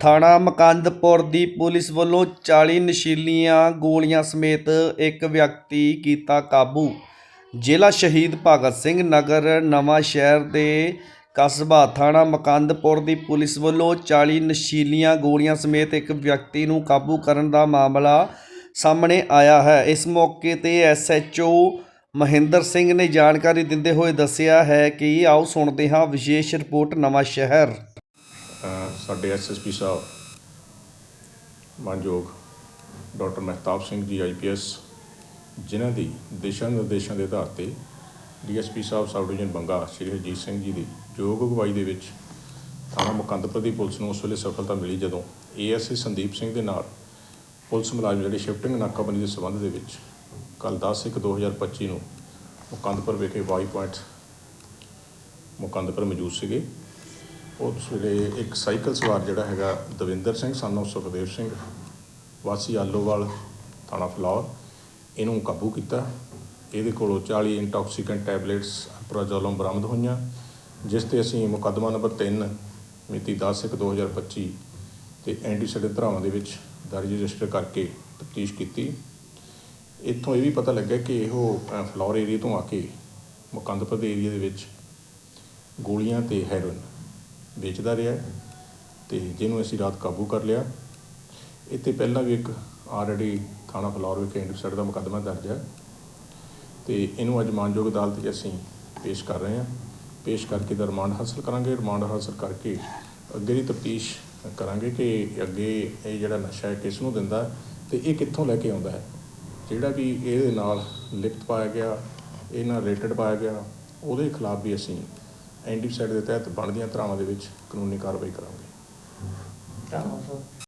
ਥਾਣਾ ਮਕੰਦਪੁਰ ਦੀ ਪੁਲਿਸ ਵੱਲੋਂ 40 ਨਸ਼ੀਲੀਆਂ ਗੋਲੀਆਂ ਸਮੇਤ ਇੱਕ ਵਿਅਕਤੀ ਕੀਤਾ ਕਾਬੂ। ਜ਼ਿਲ੍ਹਾ ਸ਼ਹੀਦ ਭਗਤ ਸਿੰਘ ਨਗਰ, ਨਵਾਂ ਸ਼ਹਿਰ ਦੇ ਕਸਬਾ ਥਾਣਾ ਮਕੰਦਪੁਰ ਦੀ ਪੁਲਿਸ ਵੱਲੋਂ 40 ਨਸ਼ੀਲੀਆਂ ਗੋਲੀਆਂ ਸਮੇਤ ਇੱਕ ਵਿਅਕਤੀ ਨੂੰ ਕਾਬੂ ਕਰਨ ਦਾ ਮਾਮਲਾ ਸਾਹਮਣੇ ਆਇਆ ਹੈ। ਇਸ ਮੌਕੇ ਤੇ ਐਸਐਚਓ ਮਹਿੰਦਰ ਸਿੰਘ ਨੇ ਜਾਣਕਾਰੀ ਦਿੰਦੇ ਹੋਏ ਦੱਸਿਆ ਹੈ ਕਿ ਆਓ ਸੁਣਦੇ ਹਾਂ ਵਿਸ਼ੇਸ਼ ਰਿਪੋਰਟ ਨਵਾਂ ਸ਼ਹਿਰ। ਸਾਡੇ ਐਸਐਸਪੀ ਸਾਹਿਬ, ਮਾਨਯੋਗ ਡਾਕਟਰ ਮਹਿਤਾਬ ਸਿੰਘ ਜੀ ਆਈਪੀਐਸ ਜਿਨ੍ਹਾਂ ਦੀ ਦਿਸ਼ਾ ਨਿਰਦੇਸ਼ਾਂ ਦੇ ਆਧਾਰ ਤੇ DSP Sahib sub division Banga Shri Harjit Singh ji ਦੀ ਯੋਗ ਅਗਵਾਈ ਦੇ ਵਿੱਚ ਥਾਣਾ ਮੁਕੰਦਪੁਰ ਦੀ ਪੁਲਿਸ ਨੂੰ ਉਸ ਵੇਲੇ ਸਫਲਤਾ ਮਿਲੀ ਜਦੋਂ ਏਐਸਏ ਸੰਦੀਪ ਸਿੰਘ ਦੇ ਨਾਲ ਪੁਲਿਸ ਮੁਲਾਜ਼ਮ ਜਿਹੜੇ ਸ਼ਿਫਟਿੰਗ ਨਾਕਾਬੰਦੀ ਦੇ ਸਬੰਧ ਦੇ ਵਿੱਚ ਕੱਲ 10/1/2025 ਨੂੰ ਮੁਕੰਦਪੁਰ ਵਿਖੇ ਵਾਈ ਪੁਆਇੰਟ ਮੁਕੰਦਪੁਰ ਮੌਜੂਦ ਸੀਗੇ। ਉਸ ਵੇਲੇ ਇੱਕ ਸਾਈਕਲ ਸਵਾਰ ਜਿਹੜਾ ਹੈਗਾ ਦਵਿੰਦਰ ਸਿੰਘ ਸਾਨੂੰ ਸੁਖਦੇਵ ਸਿੰਘ ਵਾਸੀ ਆਲੋਵਾਲ ਥਾਣਾ ਫਲੌਰ ਇਹਨੂੰ ਕਾਬੂ ਕੀਤਾ। ਇਹਦੇ ਕੋਲੋਂ 40 ਇੰਟੌਕਸੀਕੈਂਟ ਟੈਬਲੇਟਸ ਅਪਰਾਜ਼ੋਲਮ ਬਰਾਮਦ ਹੋਈਆਂ ਜਿਸ ਤੇ ਅਸੀਂ ਮੁਕੱਦਮਾ ਨੰਬਰ 3 ਮਿਤੀ 10/1/2025 ਤੇ ਐਂਟੀਸੈਡਿਟ ਧਰਾਵਾਂ ਦੇ ਵਿੱਚ ਦਰਜ ਰਜਿਸਟਰ ਕਰਕੇ ਤਫਤੀਸ਼ ਕੀਤੀ। ਇੱਥੋਂ ਇਹ ਵੀ ਪਤਾ ਲੱਗਾ ਕਿ ਇਹੋ ਅ, ਫਲੌਰ ਏਰੀਆ ਤੋਂ ਆ ਕੇ ਮੁਕੰਦਪੁਰ ਦੇ ਏਰੀਆ ਦੇ ਵਿੱਚ ਗੋਲੀਆਂ ਤੇ ਹੈਰੋਇਨ ਵੇਚਦਾ ਰਿਹਾ ਹੈ ਤੇ ਜਿਹਨੂੰ ਅਸੀਂ ਰਾਤ ਕਾਬੂ ਕਰ ਲਿਆ। ਇੱਥੇ ਪਹਿਲਾਂ ਵੀ ਇੱਕ ਆਲਰੇਡੀ ਥਾਣਾ ਫਲੌਰ ਵਿਖੇ ਇੰਟਰਸੈਟ ਦਾ ਮੁਕੱਦਮਾ ਦਰਜ ਹੈ ਤੇ ਇਹਨੂੰ ਅੱਜ ਮਾਨਯੋਗ ਅਦਾਲਤ 'ਚ ਅਸੀਂ ਪੇਸ਼ ਕਰ ਰਹੇ ਹਾਂ। ਪੇਸ਼ ਕਰਕੇ ਦਾ ਰਿਮਾਂਡ ਹਾਸਲ ਕਰਾਂਗੇ। ਰਿਮਾਂਡ ਹਾਸਲ ਕਰਕੇ ਅੱਗੇ ਦੀ ਤਫਤੀਸ਼ ਕਰਾਂਗੇ ਕਿ ਅੱਗੇ ਇਹ ਜਿਹੜਾ ਨਸ਼ਾ ਹੈ ਕਿਸ ਨੂੰ ਦਿੰਦਾ ਤੇ ਇਹ ਕਿੱਥੋਂ ਲੈ ਕੇ ਆਉਂਦਾ ਹੈ। ਜਿਹੜਾ ਵੀ ਇਹਦੇ ਨਾਲ ਲਿਪਤ ਪਾਇਆ ਗਿਆ, ਇਹ ਨਾਲ ਰਿਲੇਟਡ ਪਾਇਆ ਗਿਆ, ਉਹਦੇ ਖਿਲਾਫ ਵੀ ਅਸੀਂ ਐਂਟੀਸਾਈਡ ਦੇ ਤਹਿਤ ਬਣਦੀਆਂ ਧਾਰਾਵਾਂ ਦੇ ਵਿੱਚ ਕਾਨੂੰਨੀ ਕਾਰਵਾਈ ਕਰਾਂਗੇ। ਧੰਨਵਾਦ ਸਰ।